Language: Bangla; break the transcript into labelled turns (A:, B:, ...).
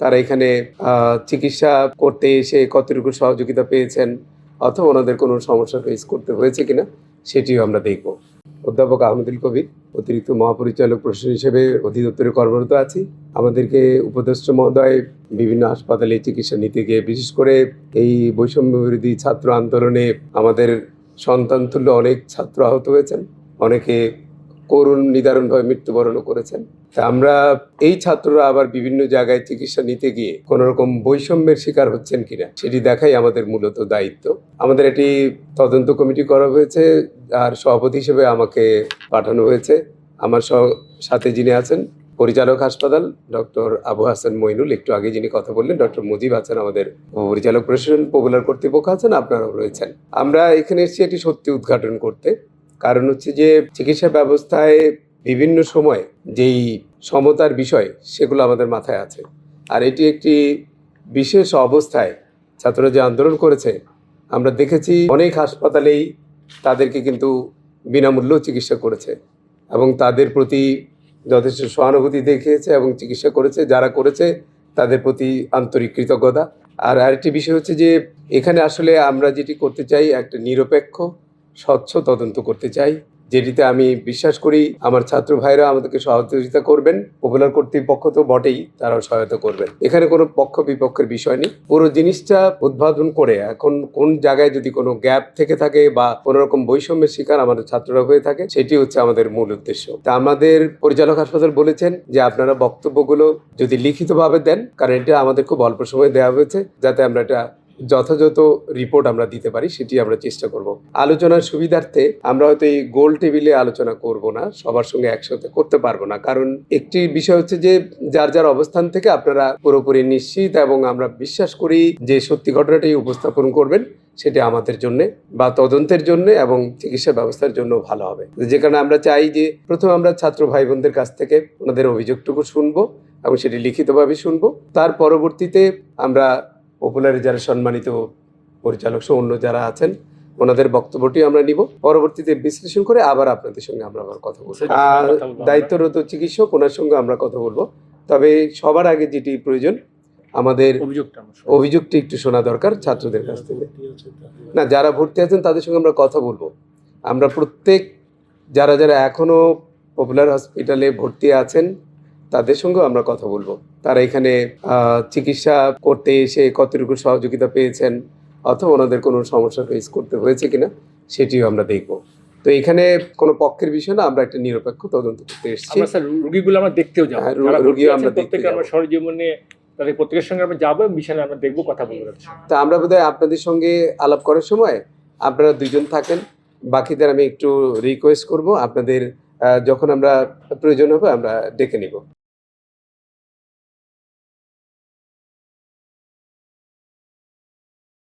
A: তারা এখানে চিকিৎসা করতে এসে কতটুকু সহযোগিতা পেয়েছেন অথবা ওনাদের কোনো সমস্যা ফেস করতে হয়েছে কিনা, সেটিও আমরা দেখব। অধ্যাপক আহমদুল কবির, অতিরিক্ত মহাপরিচালক প্রশাসন হিসেবে অধিদপ্তরে কর্মরত আছি। আমাদেরকে উপদেষ্টা মহোদয় বিভিন্ন হাসপাতালে চিকিৎসা নিতে গিয়ে, বিশেষ করে এই বৈষম্য বিরোধী ছাত্র আন্দোলনে আমাদের সন্তান তুল্য অনেক ছাত্র আহত হয়েছেন। অনেকে করুণ নিদারুণভাবে মৃত্যুবরণও করেছেন। তা আমরা এই ছাত্ররা আবার বিভিন্ন জায়গায় চিকিৎসা নিতে গিয়ে কোনো রকম বৈষম্যের শিকার হচ্ছেন কিনা সেটি দেখাই আমাদের মূলত দায়িত্ব। আমাদের এটি তদন্ত কমিটি করা হয়েছে, আর সভাপতি হিসেবে আমাকে পাঠানো হয়েছে। আমার সাথে যিনি আছেন, পরিচালক হাসপাতাল, ডক্টর আবু হাসান মইনুল। একটু আগে যিনি কথা বললেন, ডক্টর মুজিব আছেন আমাদের পরিচালক প্রশাসন, পপুলার কর্তৃপক্ষ আছেন, আপনারাও রয়েছেন। আমরা এখানে এসেছি এটি সত্যি উদ্ঘাটন করতে। কারণ হচ্ছে যে চিকিৎসা ব্যবস্থায় বিভিন্ন সময় যেই সমতার বিষয় সেগুলো আমাদের মাথায় আছে। আর এটি একটি বিশেষ অবস্থায় ছাত্ররা যে আন্দোলন করেছে, আমরা দেখেছি অনেক হাসপাতালেই তাদেরকে কিন্তু বিনামূল্যেও চিকিৎসা করেছে এবং তাদের প্রতি যথেষ্ট সহানুভূতি দেখিয়েছে এবং চিকিৎসা করেছে, যারা করেছে তাদের প্রতি আন্তরিক কৃতজ্ঞতা। আর আরেকটি বিষয় হচ্ছে যে এখানে আসলে আমরা যেটি করতে চাই একটা নিরপেক্ষ স্বচ্ছ তদন্ত করতে চাই, যেটিতে আমি বিশ্বাস করি আমার ছাত্র ভাইরা আমাদেরকে সহযোগিতা করবেন। পপুলার কর্তৃপক্ষ তো বটেই তারাও সহায়তা করবেন। এখানে কোনো পক্ষ বিপক্ষের বিষয় নেই। পুরো জিনিসটা উদ্বোধন করে এখন কোন জায়গায় যদি কোনো গ্যাপ থেকে থাকে বা কোনো রকম বৈষম্যের শিকার আমাদের ছাত্ররা হয়ে থাকে, সেটি হচ্ছে আমাদের মূল উদ্দেশ্য। তা আমাদের পরিচালক হাসপাতাল বলেছেন যে আপনারা বক্তব্যগুলো যদি লিখিতভাবে দেন, কারণ এটা আমাদের খুব অল্প সময় দেওয়া হয়েছে, যাতে আমরা এটা যথাযথ রিপোর্ট আমরা দিতে পারি, সেটি আমরা চেষ্টা করব। আলোচনার সুবিধার্থে আমরা হয়তো এই গোল টেবিলে আলোচনা করব না, সবার সঙ্গে একসাথে করতে পারব না। কারণ একটি বিষয় হচ্ছে যে, যার যার অবস্থান থেকে আপনারা পুরোপুরি নিশ্চিত এবং আমরা বিশ্বাস করি যে সত্যি ঘটনাটি উপস্থাপন করবেন, সেটি আমাদের জন্য বা তদন্তের জন্য এবং চিকিৎসা ব্যবস্থার জন্য ভালো হবে। যে কারণে আমরা চাই যে, প্রথমে আমরা ছাত্র ভাই বোনদের কাছ থেকে ওনাদের অভিযোগটুকু শুনব এবং সেটি লিখিতভাবে শুনব। তার পরবর্তীতে আমরা পপুলারে যারা সম্মানিত পরিচালক সহ অন্য যারা আছেন ওনাদের বক্তব্যটি আমরা নিব। পরবর্তীতে বিশ্লেষণ করে আবার আপনাদের সঙ্গে আমরা আবার কথা বলব। দায়িত্বরত চিকিৎসক ওনার সঙ্গে আমরা কথা বলব। তবে সবার আগে যেটি প্রয়োজন আমাদের
B: অভিযোগটা
A: একটু শোনা দরকার ছাত্রদের কাছ থেকে। না যারা ভর্তি আছেন তাদের সঙ্গে আমরা কথা বলব। আমরা প্রত্যেক যারা যারা এখনও পপুলার হসপিটালে ভর্তি আছেন তাদের সঙ্গেও আমরা কথা বলব। তারা এখানে চিকিৎসা করতে এসে কতটুকু সহযোগিতা পেয়েছেন অথবা ওনাদের কোনো সমস্যা ফেস করতে হয়েছে কিনা সেটিও আমরা দেখব। তো এখানে কোনো পক্ষের বিষয় না আমরা একটা নিরপেক্ষ তদন্ত করতে এসেছি।
B: আমরা স্যার রুগীগুলো আমরা দেখতেও যাব।
A: হ্যাঁ, রুগীও আমরা দেখতে
B: আমরা সরজীবনে তাদের প্রত্যেকের সঙ্গে আমরা যাব বিশালে আমরা দেখব কথা বলব
A: তা আমরা বোধহয় আপনাদের সঙ্গে আলাপ করার সময় আপনারা দুইজন থাকেন বাকিদের আমি একটু রিকোয়েস্ট করব আপনাদের যখন আমরা প্রয়োজন হবে আমরা ডেকে নিব।